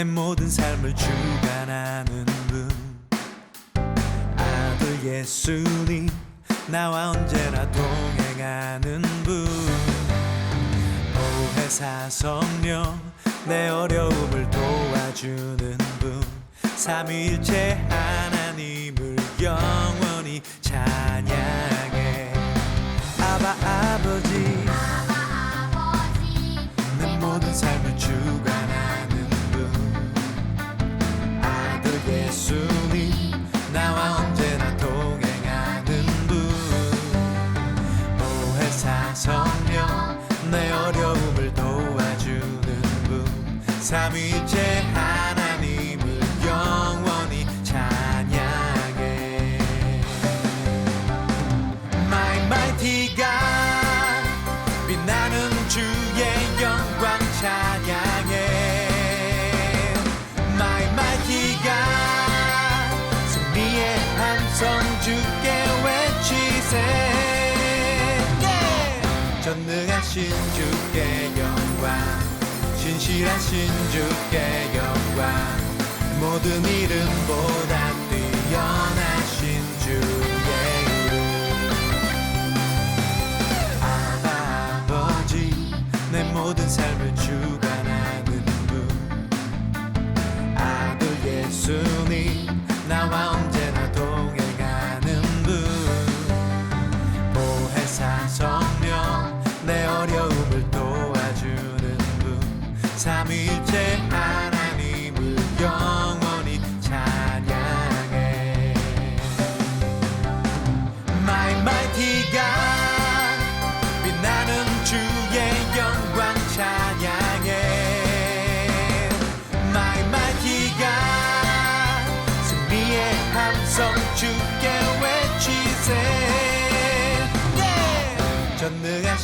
내 모든 삶을 주관하는 분. 아들 예수님 나와 언제나 동행하는 분. 오해사 성령 내 어려움을 도와주는 분. 삼위일체 하나님을 영원히 찬 신 주께 영광 신실하신 주께 영광. 모든 이름보다 뛰어나신 주의 이름 아버지 내 모든 삶을 주관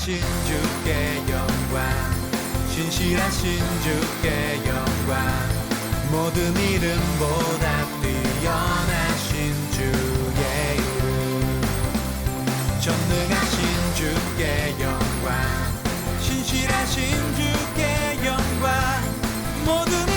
신 주께 영광 신실하신 주께 영광. 모든 이름보다 뛰어나신 주의 이름. 전능하신 주께 영광 신실하신 주께 영광. 모든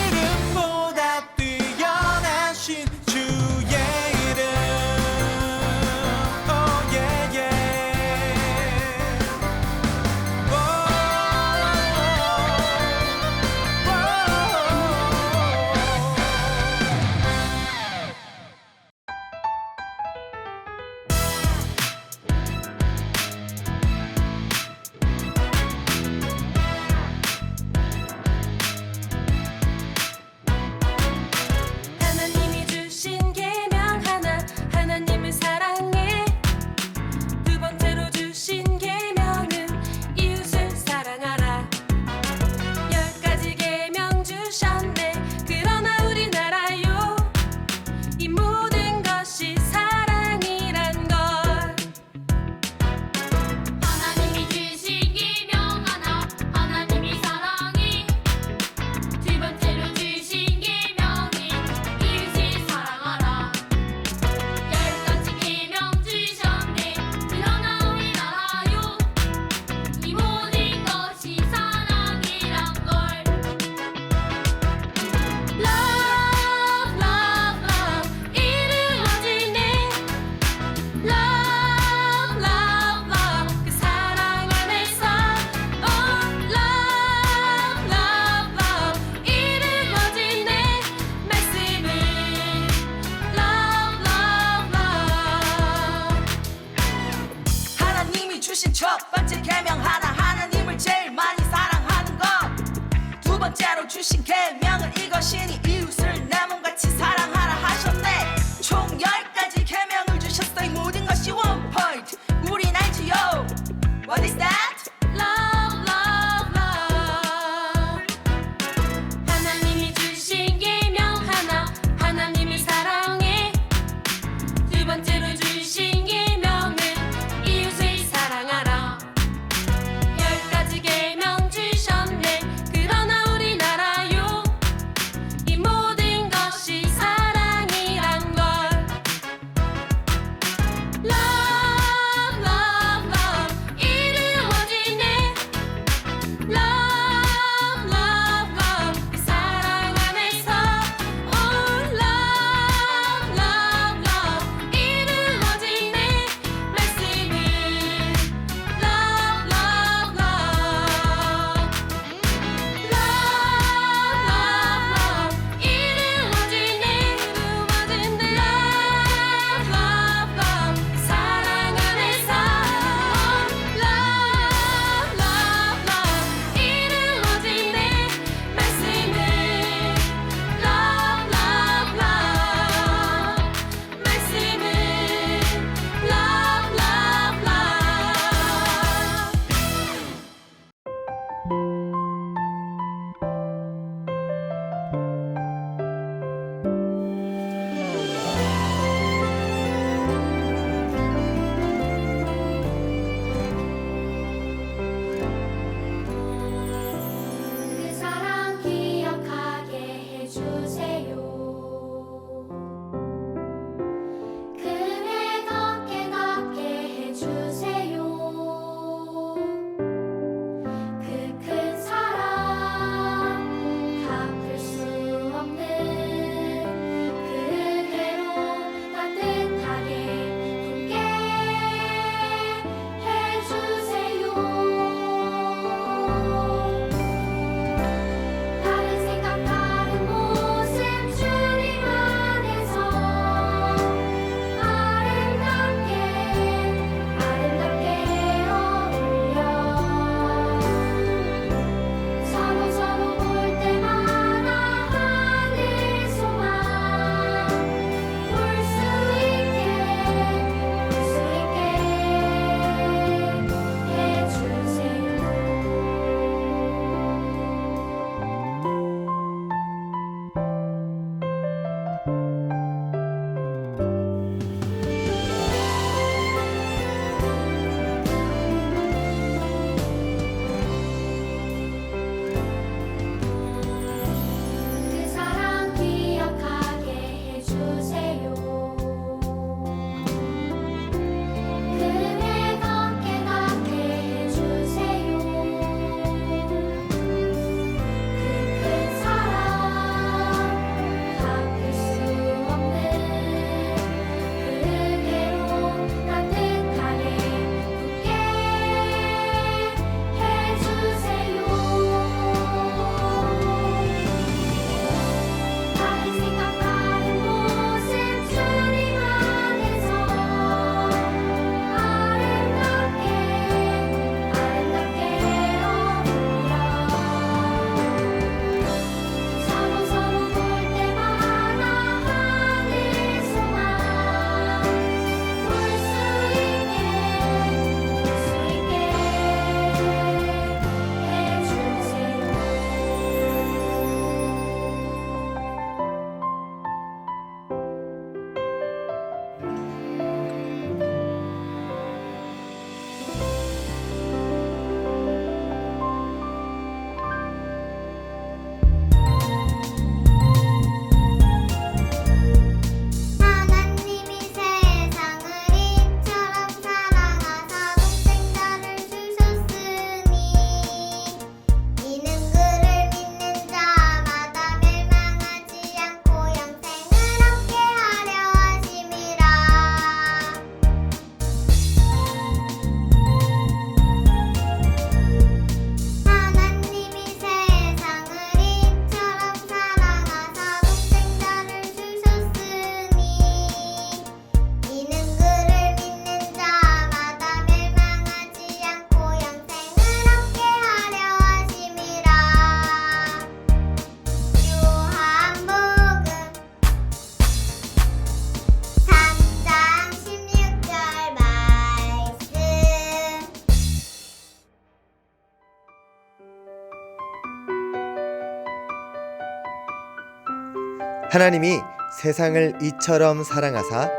하나님이 세상을 이처럼 사랑하사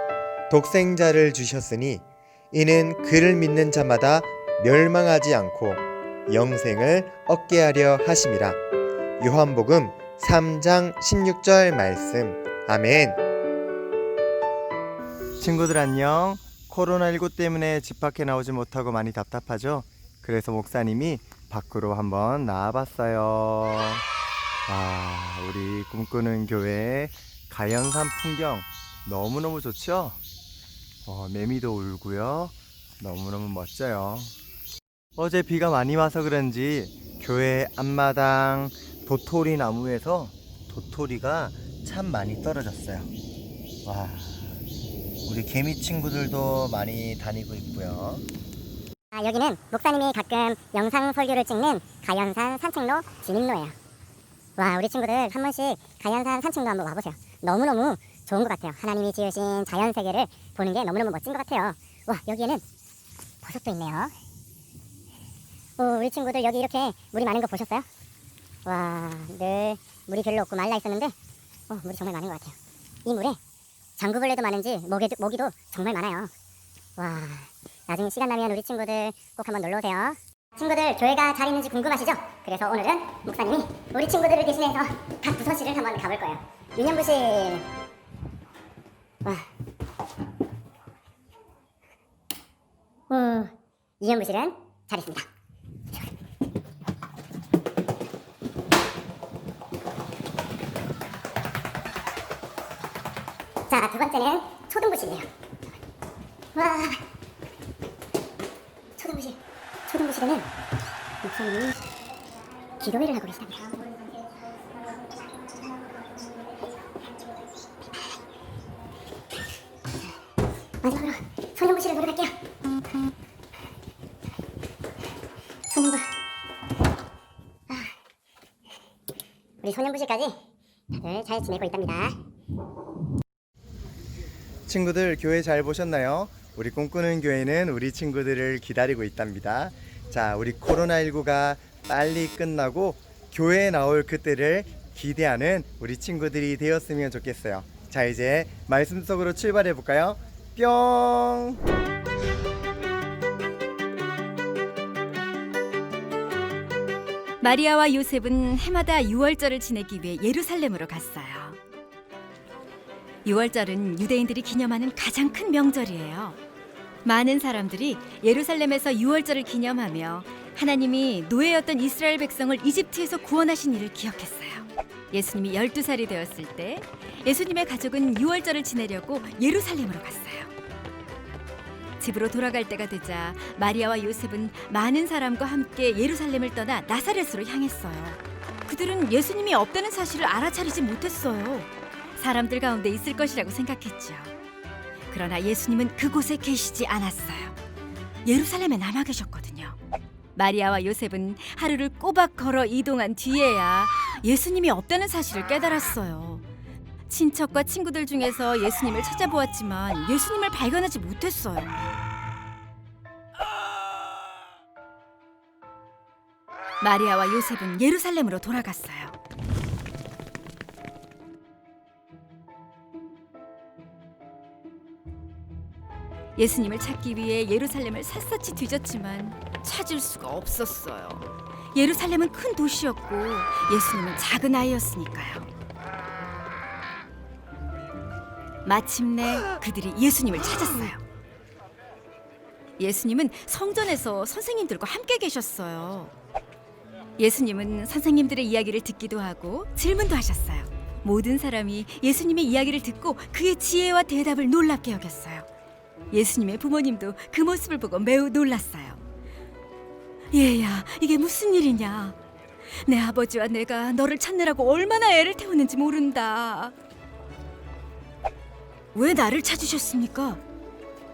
독생자를 주셨으니 이는 그를 믿는 자마다 멸망하지 않고 영생을 얻게 하려 하심이라. 요한복음 3장 16절 말씀. 아멘. 친구들 안녕. 코로나19 때문에 집 밖에 나오지 못하고 많이 답답하죠? 그래서 목사님이 밖으로 한번 나와봤어요. 와, 우리 꿈꾸는 교회 가연산 풍경 너무너무 좋죠? 어, 매미도 울고요. 너무너무 멋져요. 어제 비가 많이 와서 그런지 교회 앞마당 도토리 나무에서 도토리가 참 많이 떨어졌어요. 와, 우리 개미 친구들도 많이 다니고 있고요. 아, 여기는 목사님이 가끔 영상 설교를 찍는 가연산 산책로 진입로예요. 와, 우리 친구들 한 번씩 가연산 산책로 한번 와보세요. 너무너무 좋은 것 같아요. 하나님이 지으신 자연 세계를 보는 게 너무너무 멋진 것 같아요. 와, 여기에는 버섯도 있네요. 오, 우리 친구들 여기 이렇게 물이 많은 거 보셨어요? 와, 늘 물이 별로 없고 말라 있었는데, 어, 물이 정말 많은 것 같아요. 이 물에 장구벌레도 많은지 모기도, 모기도 정말 많아요. 와, 나중에 시간 나면 우리 친구들 꼭 한번 놀러 오세요. 친구들 교회가 잘 있는지 궁금하시죠? 그래서 오늘은 목사님이 우리 친구들을 대신해서 각 부서실을 한번 가볼 거예요. 유년부실. 와. 오, 유년부실은 잘 있습니다. 자, 두 번째는 초등부실이에요. 와. 초등부실. 초등부실에는 목사님이 기도회를 하고 계시답니다. 마지막으로 소년부실을 보러 갈게요. 소년부. 아. 우리 소년부실까지 다들 잘 지내고 있답니다. 친구들 교회 잘 보셨나요? 우리 꿈꾸는 교회는 우리 친구들을 기다리고 있답니다. 자, 우리 코로나19가 빨리 끝나고 교회에 나올 그때를 기대하는 우리 친구들이 되었으면 좋겠어요. 자, 이제 말씀 속으로 출발해 볼까요? 뿅! 마리아와 요셉은 해마다 유월절을 지내기 위해 예루살렘으로 갔어요. 유월절은 유대인들이 기념하는 가장 큰 명절이에요. 많은 사람들이 예루살렘에서 유월절을 기념하며 하나님이 노예였던 이스라엘 백성을 이집트에서 구원하신 일을 기억했어요. 예수님이 12살이 되었을 때 예수님의 가족은 유월절을 지내려고 예루살렘으로 갔어요. 집으로 돌아갈 때가 되자 마리아와 요셉은 많은 사람과 함께 예루살렘을 떠나 나사렛으로 향했어요. 그들은 예수님이 없다는 사실을 알아차리지 못했어요. 사람들 가운데 있을 것이라고 생각했죠. 그러나 예수님은 그곳에 계시지 않았어요. 예루살렘에 남아 계셨거든요. 마리아와 요셉은 하루를 꼬박 걸어 이동한 뒤에야 예수님이 없다는 사실을 깨달았어요. 친척과 친구들 중에서 예수님을 찾아보았지만 예수님을 발견하지 못했어요. 마리아와 요셉은 예루살렘으로 돌아갔어요. 예수님을 찾기 위해 예루살렘을 샅샅이 뒤졌지만 찾을 수가 없었어요. 예루살렘은 큰 도시였고 예수님은 작은 아이였으니까요. 마침내 그들이 예수님을 찾았어요. 예수님은 성전에서 선생님들과 함께 계셨어요. 예수님은 선생님들의 이야기를 듣기도 하고 질문도 하셨어요. 모든 사람이 예수님의 이야기를 듣고 그의 지혜와 대답을 놀랍게 여겼어요. 예수님의 부모님도 그 모습을 보고 매우 놀랐어요. 얘야, 이게 무슨 일이냐? 내 아버지와 내가 너를 찾느라고 얼마나 애를 태우는지 모른다. 왜 나를 찾으셨습니까?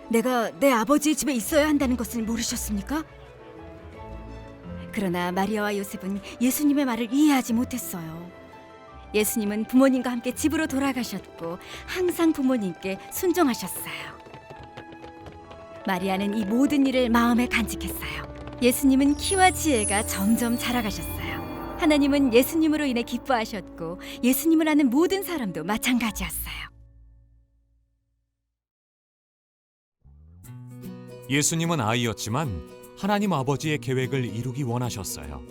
내가 내 아버지의 집에 있어야 한다는 것을 모르셨습니까? 그러나 마리아와 요셉은 예수님의 말을 이해하지 못했어요. 예수님은 부모님과 함께 집으로 돌아가셨고 항상 부모님께 순종하셨어요. 마리아는 이 모든 일을 마음에 간직했어요. 예수님은 키와 지혜가 점점 자라가셨어요. 하나님은 예수님으로 인해 기뻐하셨고 예수님을 아는 모든 사람도 마찬가지였어요. 예수님은 아이였지만 하나님 아버지의 계획을 이루기 원하셨어요.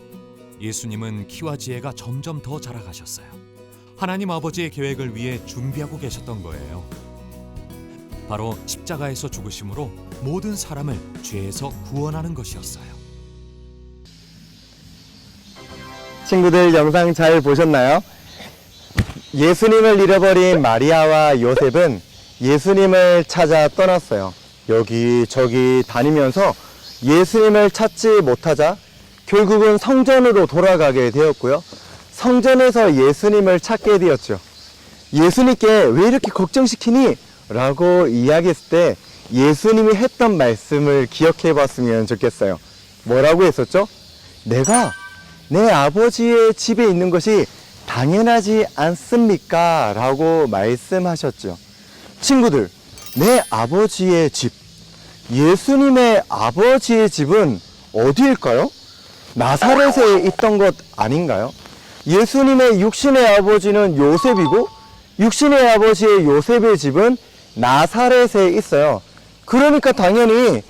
예수님은 키와 지혜가 점점 더 자라가셨어요. 하나님 아버지의 계획을 위해 준비하고 계셨던 거예요. 바로 십자가에서 죽으심으로 모든 사람을 죄에서 구원하는 것이었어요. 친구들 영상 잘 보셨나요? 예수님을 잃어버린 마리아와 요셉은 예수님을 찾아 떠났어요. 여기 저기 다니면서 예수님을 찾지 못하자 결국은 성전으로 돌아가게 되었고요. 성전에서 예수님을 찾게 되었죠. 예수님께 왜 이렇게 걱정시키니? 라고 이야기했을 때 예수님이 했던 말씀을 기억해 봤으면 좋겠어요. 뭐라고 했었죠? 내가 내 아버지의 집에 있는 것이 당연하지 않습니까? 라고 말씀하셨죠. 친구들, 내 아버지의 집, 예수님의 아버지의 집은 어디일까요? 나사렛에 있던 것 아닌가요? 예수님의 육신의 아버지는 요셉이고, 육신의 아버지의 요셉의 집은 나사렛에 있어요. 그러니까 당연히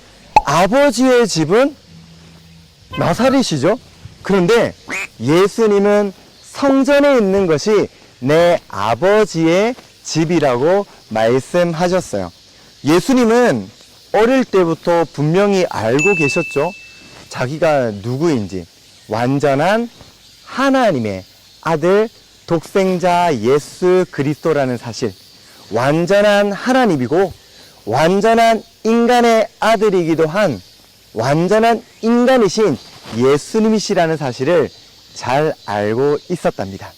아버지의 집은 나사렛이죠. 그런데 예수님은 성전에 있는 것이 내 아버지의 집이라고 말씀하셨어요. 예수님은 어릴 때부터 분명히 알고 계셨죠. 자기가 누구인지 완전한 하나님의 아들 독생자 예수 그리스도라는 사실. 완전한 하나님이고 완전한 인간의 아들이기도 한 완전한 인간이신 예수님이시라는 사실을 잘 알고 있었답니다.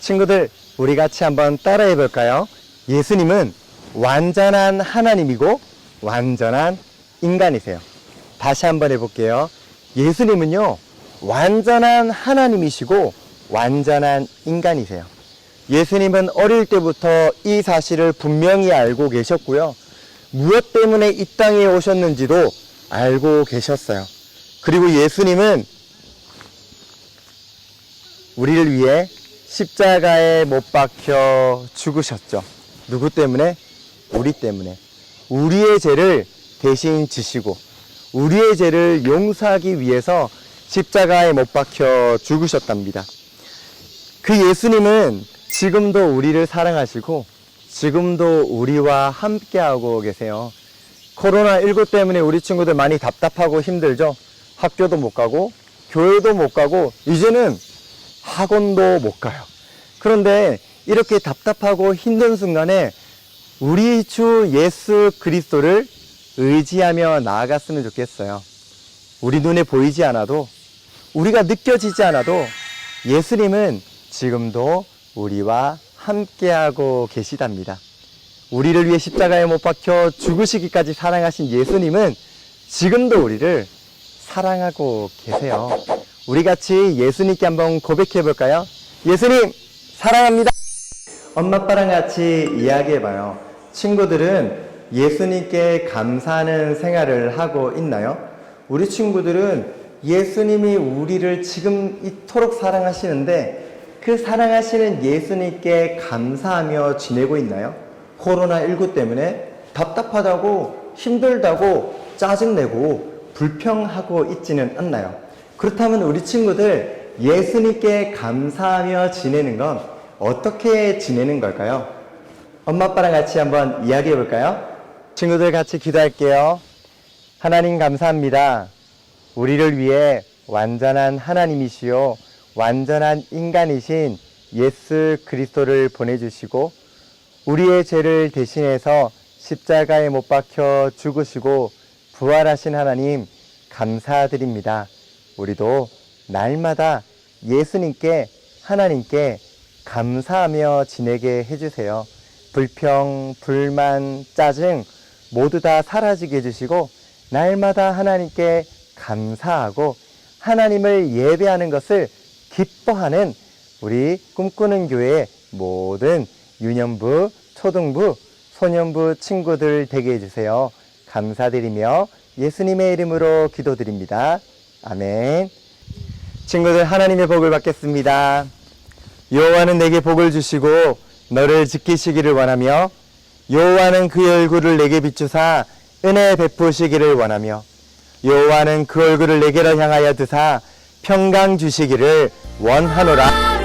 친구들, 우리 같이 한번 따라해 볼까요? 예수님은 완전한 하나님이고 완전한 인간이세요. 다시 한번 해볼게요. 예수님은요, 완전한 하나님이시고 완전한 인간이세요. 예수님은 어릴 때부터 이 사실을 분명히 알고 계셨고요. 무엇 때문에 이 땅에 오셨는지도 알고 계셨어요. 그리고 예수님은 우리를 위해 십자가에 못 박혀 죽으셨죠. 누구 때문에? 우리 때문에. 우리의 죄를 대신 지시고 우리의 죄를 용서하기 위해서 십자가에 못 박혀 죽으셨답니다. 그 예수님은 지금도 우리를 사랑하시고 지금도 우리와 함께하고 계세요. 코로나19 때문에 우리 친구들 많이 답답하고 힘들죠? 학교도 못 가고, 교회도 못 가고, 이제는 학원도 못 가요. 그런데 이렇게 답답하고 힘든 순간에 우리 주 예수 그리스도를 의지하며 나아갔으면 좋겠어요. 우리 눈에 보이지 않아도, 우리가 느껴지지 않아도 예수님은 지금도 우리와 함께하고 계시답니다. 우리를 위해 십자가에 못 박혀 죽으시기까지 사랑하신 예수님은 지금도 우리를 사랑하고 계세요. 우리 같이 예수님께 한번 고백해 볼까요? 예수님, 사랑합니다. 엄마, 아빠랑 같이 이야기해 봐요. 친구들은 예수님께 감사하는 생활을 하고 있나요? 우리 친구들은 예수님이 우리를 지금 이토록 사랑하시는데 그 사랑하시는 예수님께 감사하며 지내고 있나요? 코로나19 때문에 답답하다고 힘들다고 짜증내고 불평하고 있지는 않나요? 그렇다면 우리 친구들 예수님께 감사하며 지내는 건 어떻게 지내는 걸까요? 엄마 아빠랑 같이 한번 이야기해 볼까요? 친구들 같이 기도할게요. 하나님 감사합니다. 우리를 위해 완전한 하나님이시요 완전한 인간이신 예수 그리스도를 보내주시고 우리의 죄를 대신해서 십자가에 못 박혀 죽으시고 부활하신 하나님 감사드립니다. 우리도 날마다 예수님께 하나님께 감사하며 지내게 해주세요. 불평, 불만, 짜증 모두 다 사라지게 해주시고 날마다 하나님께 감사하고 하나님을 예배하는 것을 기뻐하는 우리 꿈꾸는 교회 모든 유년부, 초등부, 소년부 친구들 되게 해주세요. 감사드리며 예수님의 이름으로 기도드립니다. 아멘. 친구들 하나님의 복을 받겠습니다. 여호와는 내게 복을 주시고 너를 지키시기를 원하며 여호와는 그의 얼굴을 내게 비추사 은혜 베푸시기를 원하며 여호와는 그 얼굴을 내게로 향하여 드사 평강 주시기를 원하노라.